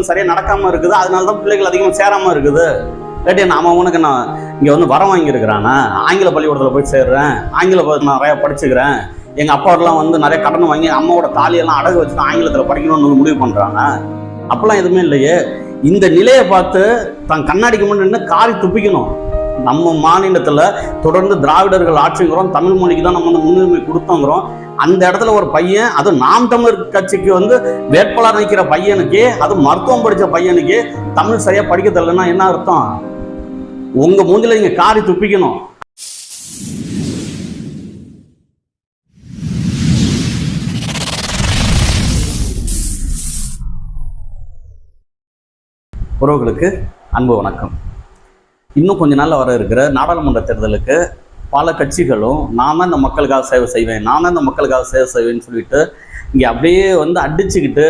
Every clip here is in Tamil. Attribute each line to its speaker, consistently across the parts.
Speaker 1: சரியா நடக்காம இருக்குது. அதனால தான் பிள்ளைகள் அதிகமாக சேராம இருக்குது. இல்லாட்டி நாம உனக்கு நான் இங்க வந்து வரம் வாங்கியிருக்கிறானா? ஆங்கில பள்ளிக்கூடத்தில் போய் சேர்றேன். ஆங்கில ப- நிறைய படிச்சுக்கிறேன். எங்க அப்பாவெல்லாம் வந்து நிறைய கடன் வாங்கி அம்மாவோட தாலியெல்லாம் அடகு வச்சுட்டு ஆங்கிலத்தில் படிக்கணும்னு வந்து முடிவு பண்றாங்க அப்பெல்லாம் எதுவுமே இல்லையே. இந்த நிலையை பார்த்து தன் கண்ணாடிக்கு முன்னாடி நின்று காரி துப்பிக்கணும். நம்ம மாநிலத்தில் தொடர்ந்து திராவிடர்கள் ஆட்சிங்கிறோம் தமிழ் மொழிக்கு தான் நம்ம வந்து முன்னுரிமை கொடுத்தோங்கிறோம். அந்த இடத்துல ஒரு பையன் அது நாம் தமிழர் கட்சிக்கு வந்து வேட்பாளர் நிற்கிற பையனுக்கே அது மருத்துவம் படித்த பையனுக்கே தமிழ் சரியாக படிக்க தெரியலன்னா என்ன அர்த்தம்? உங்கள் மூஞ்சில் நீங்கள் காரி துப்பிக்கணும். உறவுகளுக்கு அன்பு வணக்கம். இன்னும் கொஞ்ச நாள் வர இருக்கிற நாடாளுமன்ற தேர்தலுக்கு பல கட்சிகளும் நான் தான் இந்த மக்களுக்காக சேவை செய்வேன் நான் தான் இந்த மக்களுக்காக சேவை செய்வேன்னு சொல்லிட்டு இங்கே அப்படியே வந்து அடிச்சுக்கிட்டு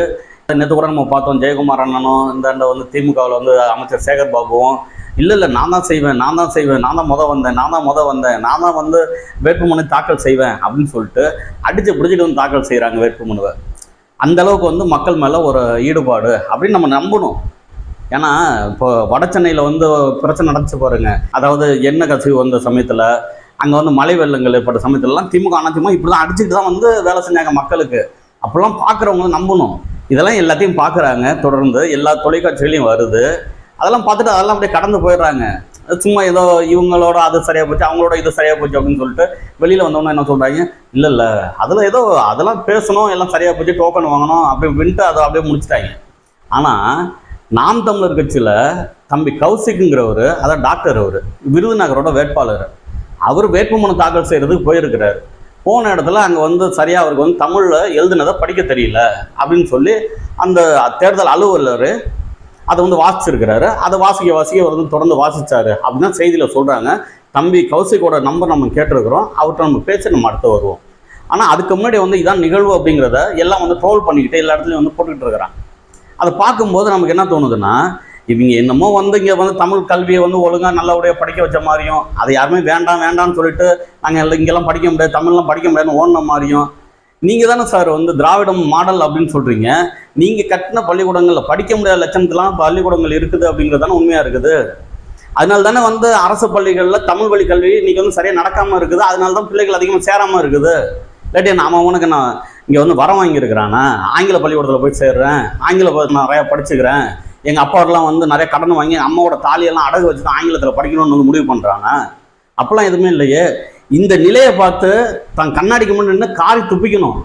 Speaker 1: நேற்று கூட நம்ம பார்த்தோம் ஜெயக்குமார் அண்ணனும் இந்த வந்து திமுகவில் வந்து அமைச்சர் சேகர் பாபுவும் இல்லை இல்லை நான் தான் செய்வேன் நான் தான் செய்வேன் நான் தான் முத வந்தேன் நான் தான் முத வந்தேன் நான் தான் வந்து வேட்புமனு தாக்கல் செய்வேன் அப்படின்னு சொல்லிட்டு அடித்து பிடிச்சிட்டு வந்து தாக்கல் செய்கிறாங்க வேட்புமனுவை அந்த அளவுக்கு வந்து மக்கள் மேலே ஒரு ஈடுபாடு அப்படின்னு நம்ம நம்பணும். ஏன்னா இப்போ வட சென்னையில் வந்து பிரச்சனை நடந்துச்சு பாருங்க. அதாவது எண்ணெய் கசிவு வந்த சமயத்தில் அங்கே வந்து மழை வெள்ளங்கள் ஏற்பட்ட சமயத்துலலாம் திமுக அதிமுக இப்படி தான் அடிச்சுட்டு தான் வந்து வேலை செஞ்சாங்க மக்களுக்கு. அப்போல்லாம் பார்க்குறவங்க நம்பணும். இதெல்லாம் எல்லாத்தையும் பார்க்குறாங்க தொடர்ந்து எல்லா தொலைக்காட்சிகளையும் வருது. அதெல்லாம் பார்த்துட்டு அதெல்லாம் அப்படியே கடந்து போயிடுறாங்க. சும்மா ஏதோ இவங்களோட அது சரியாக போச்சு அவங்களோட இது சரியாக போச்சு அப்படின்னு சொல்லிட்டு வெளியில் வந்தவங்க என்ன சொல்கிறாங்க இல்லை இல்லை. அதில் ஏதோ அதெல்லாம் பேசணும் எல்லாம் சரியாக போச்சு டோக்கன் வாங்கணும் அப்படி வின்ட்டு அதை அப்படியே முடிச்சிட்டாங்க. ஆனால் நாம் தமிழர் கட்சியில் தம்பி கௌசிக்குங்கிறவர் அதான் டாக்டர் அவர் விருதுநகரோட வேட்பாளர். அவர் வேட்புமனு தாக்கல் செய்கிறதுக்கு போயிருக்கிறார். போன இடத்துல அங்கே வந்து சரியாக அவருக்கு வந்து தமிழில் எழுதுனதை படிக்க தெரியல அப்படின்னு சொல்லி அந்த தேர்தல் அலுவலர் அதை வந்து வாசிச்சிருக்கிறாரு. அதை வாசிக்க வாசிக்க அவர் வந்து தொடர்ந்து வாசிச்சாரு அப்படின்னு செய்தியில் சொல்கிறாங்க தம்பி கௌசிக்கோட நம்பர் நம்ம கேட்டிருக்கிறோம். அவர்கிட்ட நம்ம பேச்சு நம்ம அடுத்து வருவோம். ஆனால் அதுக்கு முன்னாடி வந்து இதான் நிகழ்வு அப்படிங்கிறத எல்லாம் வந்து ட்ரோல் பண்ணிக்கிட்டு எல்லா இடத்துலையும் வந்து போட்டுக்கிட்டு இருக்கிறாங்க. அதை பார்க்கும்போது நமக்கு என்ன தோணுதுன்னா இவங்க என்னமோ வந்து இங்கே வந்து தமிழ் கல்வியை வந்து ஒழுங்காக நல்லபடியாக படிக்க வச்ச மாதிரியும் அதை யாருமே வேண்டாம் வேண்டாம்னு சொல்லிட்டு நாங்கள் இங்கெல்லாம் படிக்க முடியாது தமிழ்லாம் படிக்க முடியாதுன்னு ஓடின மாதிரியும் நீங்கள் தானே சார் வந்து திராவிடம் மாடல் அப்படின்னு சொல்கிறீங்க நீங்கள் கட்டின பள்ளிக்கூடங்களில் படிக்க முடியாத லட்சணத்துலாம் பள்ளிக்கூடங்கள் இருக்குது அப்படிங்கிறது தானே உண்மையாக இருக்குது. அதனால தானே வந்து அரசு பள்ளிகளில் தமிழ் வழி கல்வி இன்றைக்கி வந்து சரியாக நடக்காமல் இருக்குது. அதனால தான் பிள்ளைகள் அதிகமாக சேராமல் இருக்குது. இல்லாட்டி நாம உனக்கு நான் இங்கே வந்து வரம் வாங்கியிருக்கிறானா? ஆங்கில பள்ளிக்கூடத்தில் போய் சேர்றேன். ஆங்கில நான் நிறையா படிச்சுக்கிறேன். எங்கள் அப்பாவெல்லாம் வந்து நிறைய கடன் வாங்கி அம்மாவோட தாலியெல்லாம் அடகு வச்சு தான் ஆங்கிலத்தில் படிக்கணும்னு வந்து முடிவு பண்ணுறாங்க அப்போல்லாம் எதுவுமே இல்லையே. இந்த நிலையை பார்த்து தன் கண்ணாடிக்கு முன்னாடி நின்று காரி துப்பிக்கணும்.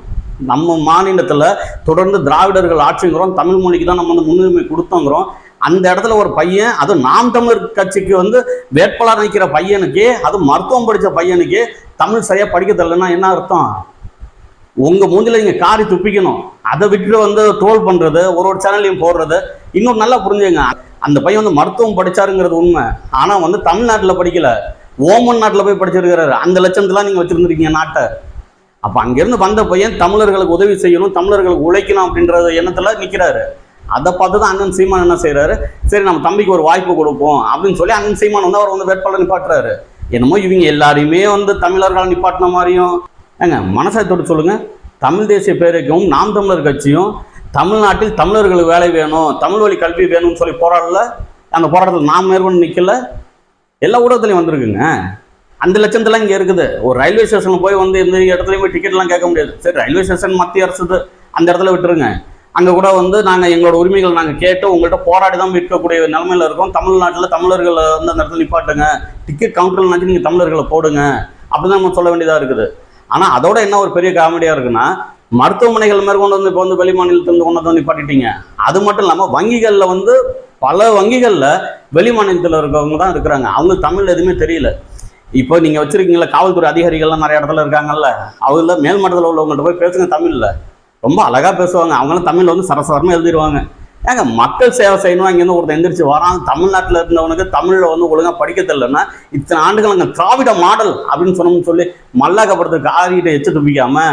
Speaker 1: நம்ம மாநிலத்தில் தொடர்ந்து திராவிடர்கள் ஆட்சிங்கிறோம். தமிழ் மொழிக்கு தான் நம்ம வந்து முன்னுரிமை கொடுத்தோங்கிறோம். அந்த இடத்துல ஒரு பையன் அது நாம் தமிழர் கட்சிக்கு வந்து வேட்பாளர் நிற்கிற பையனுக்கு அது மருத்துவம் படித்த பையனுக்கே தமிழ் சரியாக படிக்க தெரியலன்னா என்ன அர்த்தம்? உங்கள் மூஞ்சில் நீங்கள் காரி துப்பிக்கணும். அதை விட்டுட்டு வந்து ட்ரோல் பண்ணுறது ஒரு ஒரு சேனல்லையும் போடுறது இன்னும் நல்லா புரிஞ்சுங்க அந்த பையன் வந்து மருத்துவம் படிச்சாருங்கிறது உண்மை. ஆனால் வந்து தமிழ்நாட்டில் படிக்கல. ஓமன் நாட்டில் போய் படிச்சிருக்கிறாரு. அந்த லட்சத்தெலாம் நீங்கள் வச்சுருந்துருக்கீங்க நாட்டை. அப்போ அங்கேருந்து வந்த பையன் தமிழர்களுக்கு உதவி செய்யணும் தமிழர்களுக்கு உழைக்கணும் அப்படின்றது எண்ணத்தில் நிற்கிறாரு அதை பார்த்து தான் அண்ணன் சீமான் என்ன செய்கிறாரு சரி நம்ம தம்பிக்கு ஒரு வாய்ப்பு கொடுப்போம் அப்படின்னு சொல்லி அண்ணன் சீமான் வந்து அவர் வந்து வேட்பாளர் நிப்பாட்டுறாரு. என்னமோ இவங்க எல்லாரையுமே வந்து தமிழர்கள் நிப்பாட்டின மாதிரியும் ஏங்க மனசை தொட்டு சொல்லுங்கள் தமிழ் தேசிய பேரவைக்கும் நாம் தமிழர் கட்சியும் தமிழ்நாட்டில் தமிழர்களுக்கு வேலை வேணும் தமிழ் வழி கல்வி வேணும்னு சொல்லி போராடல. அந்த போராட்டத்தில் நாம் மேற்கொண்டு நிற்கல எல்லா ஊடகத்துலையும் வந்திருக்குங்க. அந்த லட்சத்தெல்லாம் இங்கே இருக்குது. ஒரு ரயில்வே ஸ்டேஷனில் போய் வந்து எந்த இடத்துலையும் போய் டிக்கெட்லாம் கேட்க முடியாது. சரி ரயில்வே ஸ்டேஷன் மத்திய அரசு அந்த இடத்துல விட்டுருங்க. அங்கே கூட வந்து நாங்கள் எங்களோட உரிமைகள் நாங்கள் கேட்டு உங்கள்கிட்ட போராடி தான் விற்கக்கூடிய நிலமையில இருக்கோம். தமிழ்நாட்டில் தமிழர்களை வந்து அந்த இடத்துல நிப்பாட்டுங்க. டிக்கெட் கவுண்டர்னாச்சும் நீங்கள் தமிழர்களை போடுங்க. அப்படிதான் நம்ம சொல்ல வேண்டியதாக இருக்குது. ஆனால் அதோட என்ன ஒரு பெரிய காமெடியாக இருக்குன்னா மருத்துவமனைகள் மேற்கொண்டு வந்து இப்போ வந்து வெளி மாநிலத்திலிருந்து கொண்டு வந்து நிப்பாட்டிட்டீங்க. அது மட்டும் இல்லாமல் வங்கிகளில் வந்து பல வங்கிகளில் வெளி மாநிலத்தில் இருக்கவங்க தான் இருக்கிறாங்க. அவங்க தமிழ் எதுவுமே தெரியல. இப்போ நீங்கள் வச்சுருக்கீங்களா காவல்துறை அதிகாரிகள்லாம் நிறைய இடத்துல இருக்காங்கல்ல அவங்கள மேல்மட்டத்தில் உள்ளவங்கள்ட்ட போய் பேசுங்க தமிழில். ரொம்ப அழகாக பேசுவாங்க. அவங்களும் தமிழில் வந்து சரசரமாக எழுதிடுவாங்க ஏங்க மக்கள் சேவை செய்யணும் இங்கேருந்து ஒருத்தன் எந்திரிச்சு வரான். தமிழ்நாட்டில் இருந்தவனுக்கு தமிழில் வந்து ஒழுங்காக படிக்க தெரியலன்னா இத்தனை ஆண்டுகள் அங்கே திராவிட மாடல் அப்படின்னு சொன்னோம்னு சொல்லி மல்லாக்கப்படுறதுக்கு ஆறிகிட்ட எச்சு துப்பிக்காம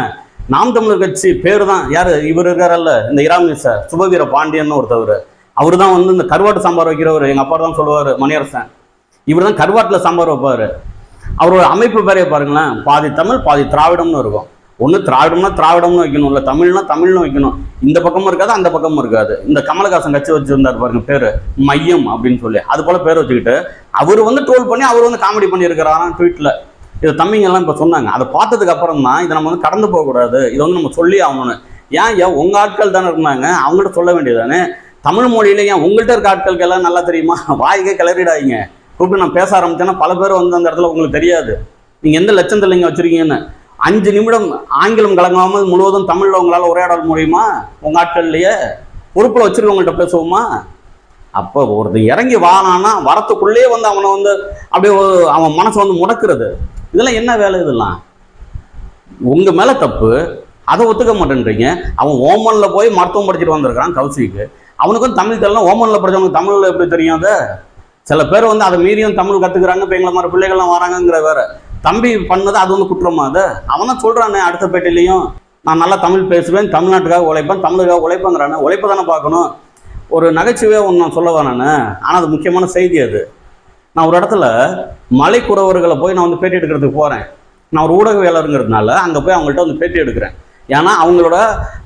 Speaker 1: நாம் தமிழர் கட்சி பேர் தான் யார்? இவர் இருக்காரல்ல இந்த இராமி சார் சுபவீர பாண்டியன் ஒருத்தவர். அவர் தான் வந்து இந்த கருவாட்டு சாம்பார் வைக்கிறவர். எங்கள் அப்பா தான் சொல்லுவார் மணியரசன். இவர் தான் கருவாட்டில் சாம்பார் வைப்பார். அவரோட அமைப்பு பேரையை பாருங்களேன். பாதி தமிழ் பாதி திராவிடம்னு இருக்கும். ஒன்று திராவிடம்னா திராவிடம்னு வைக்கணும் இல்லை தமிழ்னா தமிழ்னு வைக்கணும். இந்த பக்கமும் இருக்காது அந்த பக்கமும் இருக்காது. இந்த கமலஹாசன் கட்சி வச்சுருந்தார் பாருங்க பேர் மையம் அப்படின்னு சொல்லி. அது போல பேர் வச்சுக்கிட்டு அவர் வந்து ட்ரோல் பண்ணி அவர் வந்து காமெடி பண்ணியிருக்கிறாராம் ட்வீட்டில் இது தம்பிங்க எல்லாம் இப்போ சொன்னாங்க. அதை பார்த்ததுக்கு அப்புறம் தான் இதை நம்ம வந்து கடந்து போகக்கூடாது இதை வந்து நம்ம சொல்லி ஆகணும்னு. ஏன் ஏன் உங்கள் ஆட்கள் தானே இருந்தாங்க? அவங்கள்ட்ட சொல்ல வேண்டியதானே தமிழ் மொழியில ஏன் உங்கள்கிட்ட இருக்க ஆட்களுக்கு எல்லாம் நல்லா தெரியுமா? வாய்க்கே கிளறிடாதீங்க. கூப்பிட்டு நான் பேச ஆரம்பித்தேன்னா பல பேர் வந்து அந்த இடத்துல உங்களுக்கு தெரியாது. நீங்கள் எந்த லட்சம் இல்லைங்க வச்சிருக்கீங்கன்னு. அஞ்சு நிமிடம் ஆங்கிலம் கலங்காமல் முழுவதும் தமிழில் உங்களால் உரையாட முடியுமா? உங்க ஆட்கள்லயே பொறுப்பில் வச்சிருக்கவங்கள்ட்ட பேசுவோமா? அப்போ ஒருத்தர் இறங்கி வானானா வரத்துக்குள்ளேயே வந்து அவனை வந்து அப்படியே அவன் மனசை வந்து முடக்கிறது. இதெல்லாம் என்ன வேலை இதெல்லாம்? உங்கள் மேலே தப்பு. அதை ஒத்துக்க மாட்டேன்றீங்க. அவன் ஓமனில் போய் மருத்துவம் படிச்சுட்டு வந்திருக்கிறான் கௌசிக்கு. அவனுக்கும் தமிழ் தெரியல. ஓமனில் படித்தவனுக்கு தமிழில் எப்படி தெரியும் அது? சில பேர் வந்து அதை மீறியும் தமிழ் கற்றுக்குறாங்க இப்போ எங்களை மாதிரி பிள்ளைகள்லாம் வராங்கங்கிற வேற. தம்பி பண்ணது அது வந்து குற்றமா அது? அவன் சொல்கிறானே அடுத்த பேட்டிலையும் நான் நல்லா தமிழ் பேசுவேன் தமிழ்நாட்டுக்காக உழைப்பேன் தமிழுக்காக உழைப்பேங்கிறானே உழைப்பை தானே பார்க்கணும்? ஒரு நகைச்சுவையாக ஒன்று நான் சொல்ல நான். ஆனால் அது முக்கியமான செய்தி அது. நான் ஒரு இடத்துல மலைக்குறவர்களை போய் நான் வந்து பேட்டி எடுக்கிறதுக்கு போகிறேன் நான் ஒரு ஊடகவியலருங்கிறதுனால அங்கே போய் அவங்கள்ட்ட வந்து பேட்டி எடுக்கிறேன். ஏன்னா அவங்களோட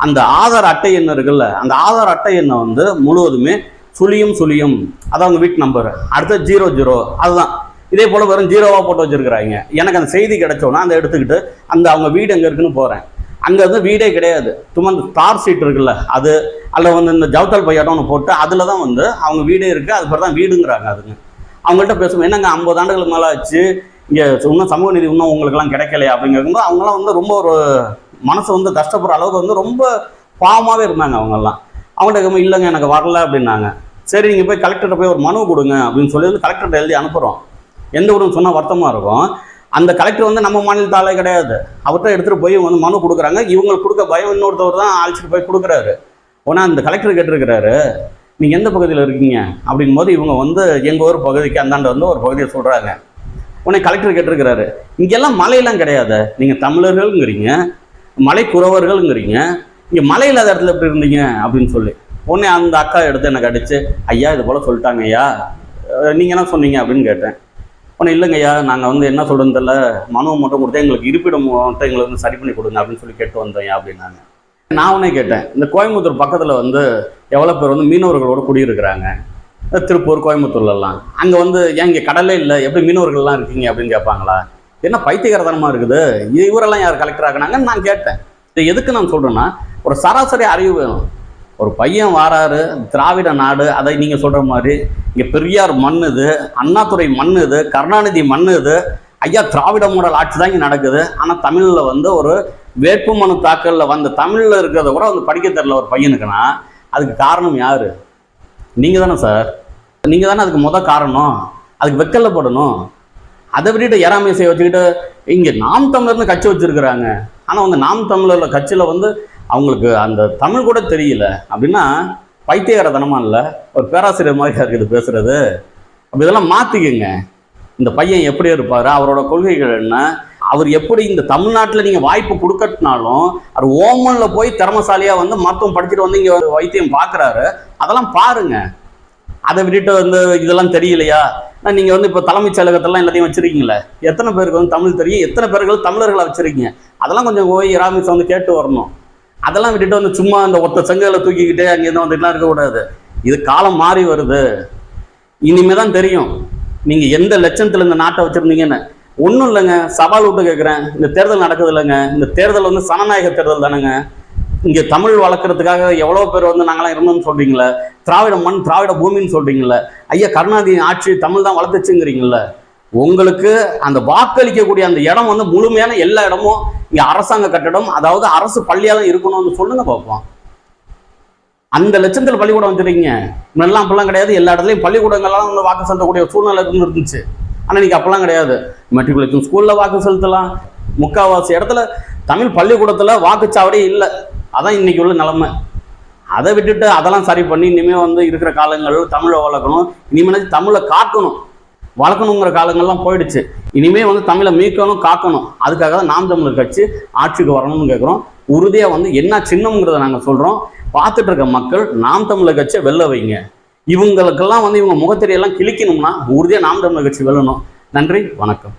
Speaker 1: அந்த ஆதார் அட்டை எண் இருக்குல்ல அந்த ஆதார் அட்டை எண்ணை வந்து முழுவதுமே சுழியும் சுழியும். அதான் அவங்க வீட்டு நம்பர் அடுத்த ஜீரோ ஜீரோ அதுதான். இதே போல் வெறும் ஜீரோவாக போட்டு வச்சுருக்கிறாங்க. எனக்கு அந்த செய்தி கிடைச்சோன்னா அதை எடுத்துக்கிட்டு அந்த அவங்க வீடு எங்கே இருக்குன்னு போகிறேன் அங்கே வந்து வீடே கிடையாது. சும்மா இந்த ஸ்டார் சீட் இருக்குல்ல அது அதில் வந்து இந்த ஜவுத்தல் பையாட்டம் ஒன்று போட்டு அதில் தான் வந்து அவங்க வீடே இருக்குது அது பேர் தான் வீடுங்கிறாங்க அதுங்க. அவங்கள்ட்ட பேசுவோம் என்னங்க ஐம்பது ஆண்டுகளுக்கு மேலே ஆச்சு? இங்கே இன்னும் சமூக நீதி இன்னும் உங்களுக்கெல்லாம் கிடைக்கலையா? அப்படிங்கிறது அவங்களாம் வந்து ரொம்ப ஒரு மனசு வந்து கஷ்டப்படுற அளவுக்கு வந்து ரொம்ப பாவமாகவே இருந்தாங்க அவங்கெல்லாம். அவங்கள்ட்ட இல்லைங்க எனக்கு வரல அப்படின்னாங்க. சரி நீங்கள் போய் கலெக்டர்கிட்ட போய் ஒரு மனு கொடுங்க அப்படின்னு சொல்லி வந்து கலெக்டர்கிட்ட எழுதி அனுப்புகிறோம் எந்த ஊரும் சொன்னால் வருத்தமாக இருக்கும். அந்த கலெக்டர் வந்து நம்ம மாநிலத்தாலே கிடையாது. அவர்கிட்ட எடுத்துகிட்டு போய் வந்து மனு கொடுக்குறாங்க. இவங்களுக்கு கொடுக்க பயம் இன்னொருத்தவர் தான் அழைச்சிட்டு போய் கொடுக்குறாரு. உடனே அந்த கலெக்டர் கேட்டிருக்கிறாரு நீங்கள் எந்த பகுதியில் இருக்கீங்க? அப்படின் போது இவங்க வந்து எங்கள் ஊர் பகுதிக்கு அந்தாண்ட வந்து ஒரு பகுதியை சொல்கிறாங்க உடனே கலெக்டர் கேட்டிருக்கிறாரு இங்கெல்லாம் மலையெல்லாம் கிடையாது. நீங்கள் தமிழர்கள்ங்கிறீங்க மலை குறவர்கள்ங்கிறீங்க இங்கே மலை இல்லாத இடத்துல எப்படி இருந்தீங்க? அப்படின்னு சொல்லி. உடனே அந்த அக்கா எடுத்து எனக்கு அடித்து ஐயா இது போல் சொல்லிட்டாங்க ஐயா நீங்கள் என்ன சொன்னீங்க? அப்படின்னு கேட்டேன். உடனே இல்லைங்கய்யா நாங்கள் வந்து என்ன சொல்றதுன்னு தெரியல. மனுவை மட்டும் கொடுத்தா எங்களுக்கு இருப்பிடம் மட்டும் எங்களுக்கு வந்து சரி பண்ணி கொடுங்க அப்படின்னு சொல்லி கேட்டு வந்தோம் அப்படின்னாங்க நான். உடனே கேட்டேன் இந்த கோயம்புத்தூர் பக்கத்தில் வந்து எவ்வளோ பேர் வந்து மீனவர்களோட குடியிருக்கிறாங்க? திருப்பூர் கோயம்புத்தூர்லலாம். அங்கே வந்து ஏன் இங்கே கடலே இல்லை? எப்படி மீனவர்கள்லாம் இருக்கீங்க? அப்படின்னு கேட்பாங்களா. என்ன பைத்தியகரதனமாக இருக்குது? இவரெல்லாம் யார் கலெக்டர் ஆகினாங்கன்னு நான் கேட்டேன். இது எதுக்கு நான் சொல்கிறேன்னா ஒரு சராசரி அறிவு வேணும். ஒரு பையன் வாராரு திராவிட நாடு அதை நீங்கள் சொல்கிற மாதிரி இங்கே பெரியார் மண் இது அண்ணாதுரை மண் இது கருணாநிதி மண் இது ஐயா திராவிட மாடல் ஆட்சி தான் இங்கே நடக்குது. ஆனால் தமிழில் வந்து ஒரு வேட்புமனு தாக்கலில் வந்த தமிழில் இருக்கிறத கூட வந்து படிக்க தெரில ஒரு பையனுக்குன்னா அதுக்கு காரணம் யார்? நீங்கள் தானே சார். நீங்கள் தானே அதுக்கு முத காரணம். அதுக்கு வெக்கல்ல போடணும். அதை விட்டுட்டு செய்ய வச்சுக்கிட்டு இங்கே நாம் தமிழர்னு கட்சி வச்சுருக்குறாங்க. ஆனால் வந்து நாம் தமிழரில் கட்சியில் வந்து அவங்களுக்கு அந்த தமிழ் கூட தெரியல. அப்படின்னா பைத்தியகாரத்தனமாக இல்லை? ஒரு பேராசிரியர் மாதிரி இருக்குது பேசுகிறது அப்படி இதெல்லாம் மாற்றிக்கங்க இந்த பையன் எப்படி இருப்பார்? அவரோட கொள்கைகள் என்ன? அவர் எப்படி இந்த தமிழ்நாட்டில் நீங்கள் வாய்ப்பு கொடுக்கட்டினாலும் அவர் ஓமனில் போய் திறமசாலியாக வந்து மருத்துவம் படிச்சுட்டு வந்து இங்கே வைத்தியம் பார்க்குறாரு அதெல்லாம் பாருங்க. அதை விட்டுட்டு வந்து இதெல்லாம் தெரியலையா? நீங்கள் வந்து இப்போ தலைமைச் செயலகத்தெல்லாம் எல்லாத்தையும் வச்சுருக்கீங்களே எத்தனை பேருக்கு வந்து தமிழ் தெரியும்? எத்தனை பேர்கள் தமிழர்களை வச்சுருக்கீங்க? அதெல்லாம் கொஞ்சம் போய் ராமேஷ் வந்து கேட்டு வரணும். அதெல்லாம் விட்டுட்டு வந்து சும்மா அந்த ஒத்த செங்கலை தூக்கிக்கிட்டே அங்கேருந்து வந்துட்டுலாம் இருக்கக்கூடாது. இது காலம் மாறி வருது. இனிமே தான் தெரியும். நீங்கள் எந்த லட்சத்தில் இந்த நாட்டை வச்சுருந்தீங்கன்னு. ஒன்றும் இல்லைங்க. சவால் விட்டு கேட்குறேன். இந்த தேர்தல் நடக்குது இல்லைங்க. இந்த தேர்தல் வந்து சனநாயக தேர்தல் தானேங்க. இங்கே தமிழ் வளர்க்குறதுக்காக எவ்வளோ பேர் வந்து நாங்களாம் இருந்தோம்னு சொல்கிறீங்களே திராவிட மண் திராவிட பூமின்னு சொல்கிறீங்களே ஐயா கருணாநிதி ஆட்சி தமிழ் தான் வளர்த்துச்சுங்கிறீங்களே உங்களுக்கு அந்த வாக்களிக்கக்கூடிய அந்த இடம் வந்து முழுமையான எல்லா இடமும் அரசாங்க கட்டடம் அதாவது அரசு பள்ளியாக தான் இருக்கணும்னு சொல்லுங்க பார்ப்போம். அந்த லட்சத்தில் பள்ளிக்கூடம் வந்துருக்கீங்க. முன்னெல்லாம் அப்பெல்லாம் கிடையாது. எல்லா இடத்துலையும் பள்ளிக்கூடங்கள்லாம் வந்து வாக்கு செலுத்தக்கூடிய சூழ்நிலை இருந்துச்சு. ஆனால் இன்னைக்கு அப்பெல்லாம் கிடையாது. மெட்ரிகுலேஷன் ஸ்கூலில் வாக்கு செலுத்தலாம். முக்கால்வாசி இடத்துல தமிழ் பள்ளிக்கூடத்தில் வாக்குச்சாவடி இல்லை. அதான் இன்னைக்கு உள்ள நிலமை. அதை விட்டுட்டு அதெல்லாம் சரி பண்ணி இனிமேல் வந்து இருக்கிற காலங்களில் தமிழை வளர்க்கணும். இனிமேல் தமிழை காக்கணும். வளர்க்கணுங்கிற காலங்கள்லாம் போயிடுச்சு. இனிமே வந்து தமிழை மீட்கணும் காக்கணும். அதுக்காக தான் நாம் தமிழர் கட்சி ஆட்சிக்கு வரணும்னு கேட்குறோம் உறுதியாக வந்து என்ன சின்னம்ங்கிறத நாங்கள் சொல்கிறோம் பார்த்துட்டு இருக்க மக்கள் நாம் தமிழர் கட்சியை வெல்ல வைங்க. இவங்களுக்கெல்லாம் வந்து இவங்க முகத்திரையெல்லாம் கிழிக்கணும்னா உறுதியாக நாம் தமிழர் கட்சி வெல்லணும். நன்றி வணக்கம்.